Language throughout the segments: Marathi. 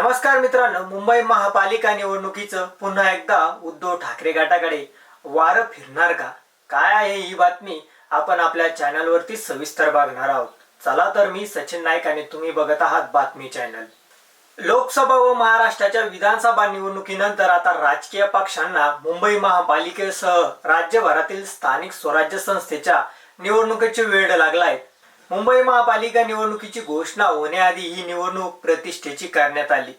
नमस्कार मित्रांनो मुंबई महापालिका निवडणुकीचं पुन्हा एकदा उद्धव ठाकरे गटाकडे वारं फिरणार का? काय आहे ही बातमी आपण आपल्या चॅनलवरती सविस्तर बघणार आहोत. चला तर मी सचिन नाईक आणि तुम्ही बघत आहात बातमी चॅनल. लोकसभा व महाराष्ट्राच्या विधानसभा निवडणुकीनंतर आता राजकीय पक्षांना मुंबई महापालिकेसह राज्यभरातील स्थानिक स्वराज्य संस्थेच्या निवडणुकीची वेळ लागलाय. मुंबई महापालिका निवडणुकीची घोषणा होण्याआधी ही निवडणूक प्रतिष्ठेची करण्यात आली.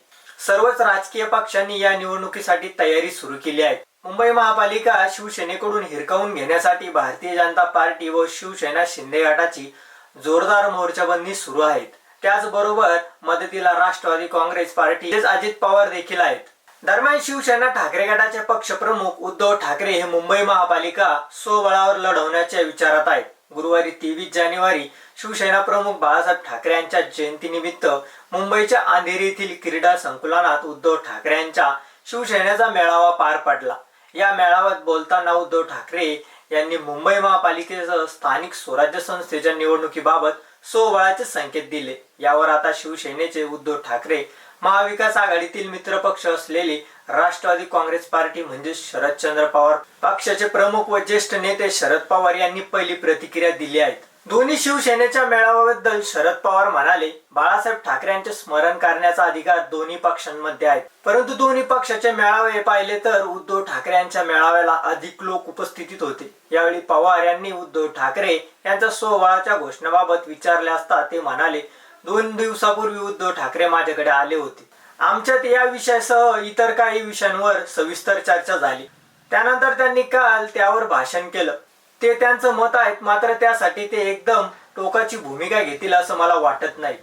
सर्वच राजकीय पक्षांनी या निवडणुकीसाठी तयारी सुरू केली आहे. मुंबई महापालिका शिवसेनेकडून हिरकावून घेण्यासाठी भारतीय जनता पार्टी व शिवसेना शिंदे गटाची जोरदार मोर्चाबंदी सुरू आहेत. त्याचबरोबर मदतीला राष्ट्रवादी काँग्रेस पार्टी अजित पवार देखील आहेत. दरम्यान शिवसेना ठाकरे गटाचे पक्षप्रमुख उद्धव ठाकरे हे मुंबई महापालिका स्वबळावर लढवण्याच्या विचारात आहेत. गुरुवारी तेवीस जानेवारी शिवसेना प्रमुख बाळासाहेब ठाकरे यांच्या जयंतीनिमित्त मुंबईच्या अंधेरी येथील क्रीडा संकुलनात उद्धव ठाकरे यांच्या शिवसेनेचा मेळावा पार पडला. या मेळाव्यात बोलताना उद्धव ठाकरे यांनी मुंबई महापालिकेसह स्थानिक स्वराज्य संस्थेच्या निवडणुकीबाबत सोवळाचे संकेत दिले. यावर आता शिवसेनेचे उद्धव ठाकरे महाविकास आघाडीतील मित्र पक्ष असलेली राष्ट्रवादी काँग्रेस पार्टी म्हणजे शरदचंद्र पवार. पक्षाचे प्रमुख व ज्येष्ठ नेते शरद पवार यांनी पहिली प्रतिक्रिया दिली आहेत दोन्ही शिवसेनेच्या मेळाव्याबद्दल शरद पवार म्हणाले बाळासाहेब ठाकरे यांचे स्मरण करण्याचा अधिकार दोन्ही पक्षांमध्ये आहे. परंतु दोन्ही पक्षाचे मेळावे पाहिले तर उद्धव ठाकरे यांच्या मेळाव्याला अधिक लोक उपस्थितीत होते. यावेळी पवार यांनी उद्धव ठाकरे यांच्या सोहळाच्या घोषणेबाबत विचारले असता ते म्हणाले दोन दिवसापूर्वी उद्धव ठाकरे माझ्याकडे आले होते. आमच्यात या विषयासह इतर काही विषयांवर सविस्तर चर्चा झाली. त्यानंतर त्यांनी काल त्यावर भाषण केलं. ते त्यांचं मत आहेत मात्र त्यासाठी ते एकदम टोकाची भूमिका घेतील असं मला वाटत नाही.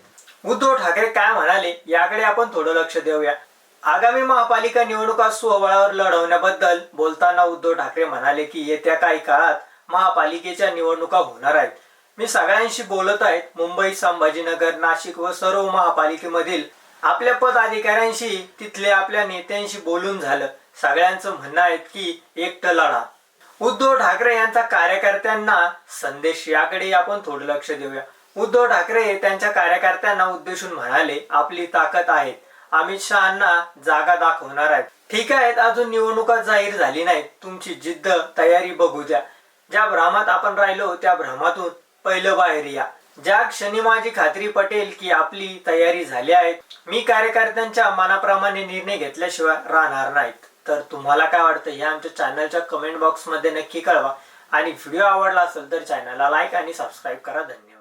उद्धव ठाकरे काय म्हणाले याकडे आपण थोडं लक्ष देऊया. आगामी महापालिका निवडणुका स्वबळावर लढवण्याबद्दल बोलताना उद्धव ठाकरे म्हणाले की येत्या काही काळात महापालिकेच्या निवडणुका होणार आहेत. मी सगळ्यांशी बोलत आहेत मुंबई संभाजीनगर नाशिक व सर्व महापालिकेमधील. आपल्या पदाधिकाऱ्यांशी तिथले आपल्या नेत्यांशी बोलून झालं. सगळ्यांचं म्हणणं आहे की एकटं लढा. उद्धव ठाकरे यांचा कार्यकर्त्यांना संदेश याकडे आपण थोडं लक्ष देऊया. उद्धव ठाकरे त्यांच्या कार्यकर्त्यांना उद्देशून म्हणाले आपली ताकद आहे. अमित शहाना जागा दाखवणार आहेत. ठीक आहे अजून निवडणुका जाहीर झाली नाही तुमची जिद्द तयारी बघू द्या. ज्या भ्रामात आपण राहिलो त्या भ्रामातून पहिलं बाहेर या. ज्या क्षणी माझी खात्री पटेल की आपली तयारी झाली आहे मी कार्यकर्त्यांच्या मनाप्रमाणे निर्णय घेतल्याशिवाय राहणार नाहीत. तर तुम्हाला काय वाटतं? हे आमच्या चॅनलच्या कमेंट बॉक्समध्ये नक्की कळवा. आणि व्हिडिओ आवडला असेल तर चॅनलला लाईक आणि सबस्क्राईब करा. धन्यवाद.